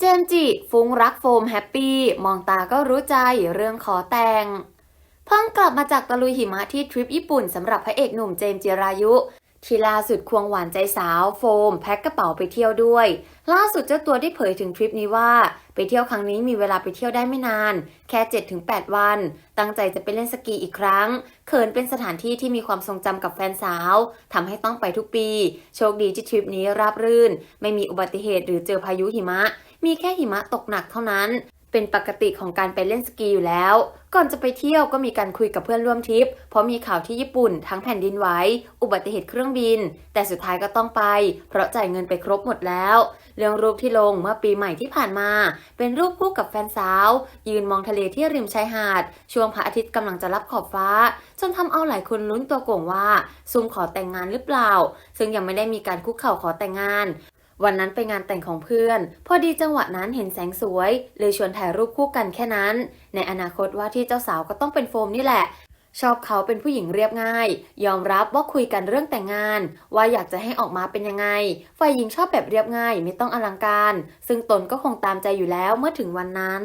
เจมจิ ฟุ้งรักโฟมแฮปปี้ มองตาก็รู้ใจเรื่องขอแต่ง เพิ่งกลับมาจากตะลุยหิมะที่ทริปญี่ปุ่นสำหรับพระเอกหนุ่มเจมจิรายุ ที่ล่าสุดควงหวานใจสาวโฟม แพ็คกระเป๋าไปเที่ยวด้วย ล่าสุดเจ้าตัวได้เผยถึงทริปนี้ว่า ไปเที่ยวครั้งนี้มีเวลาไปเที่ยวได้ไม่นาน แค่ 7-8 วัน ตั้งใจจะไปเล่นสกีอีกครั้ง เขินเป็นสถานที่ที่มีความทรงจำกับแฟนสาวทำให้ต้องไปทุกปี โชคดีที่ทริปนี้ราบรื่น ไม่มีอุบัติเหตุหรือเจอพายุหิมะ มีแค่หิมะตกหนักเท่านั้น เป็นปกติของการไปเล่นสกีอยู่แล้ว ก่อนจะไปเที่ยวก็มีการคุยกับเพื่อนร่วมทริป เพราะมีข่าวที่ญี่ปุ่น ทั้งแผ่นดินไหว อุบัติเหตุเครื่องบิน แต่สุดท้ายก็ต้องไป เพราะจ่ายเงินไปครบหมดแล้ว เรื่องรูปที่ลงเมื่อปีใหม่ที่ผ่านมา เป็นรูปคู่กับแฟนสาว ยืนมองทะเลที่ริมชายหาด ช่วงพระอาทิตย์กำลังจะรับขอบฟ้า จนทำเอาหลายคนลุ้นตัวโก่งว่าซุ่มขอแต่งงานหรือเปล่า ซึ่งยังไม่ได้มีการคุกเข่าขอแต่งงาน วันนั้นไปงานแต่งของเพื่อน พอดีจังหวะนั้นเห็นแสงสวย เลยชวนถ่ายรูปคู่กันแค่นั้น ในอนาคตว่าที่เจ้าสาวก็ต้องเป็นโฟมนี่แหละ ชอบเขาเป็นผู้หญิงเรียบง่าย ยอมรับว่าคุยกันเรื่องแต่งงาน ว่าอยากจะให้ออกมาเป็นยังไงฝ่ายหญิงชอบแบบเรียบง่ายไม่ต้องอลังการ ซึ่งตนก็คงตามใจอยู่แล้วเมื่อถึงวันนั้น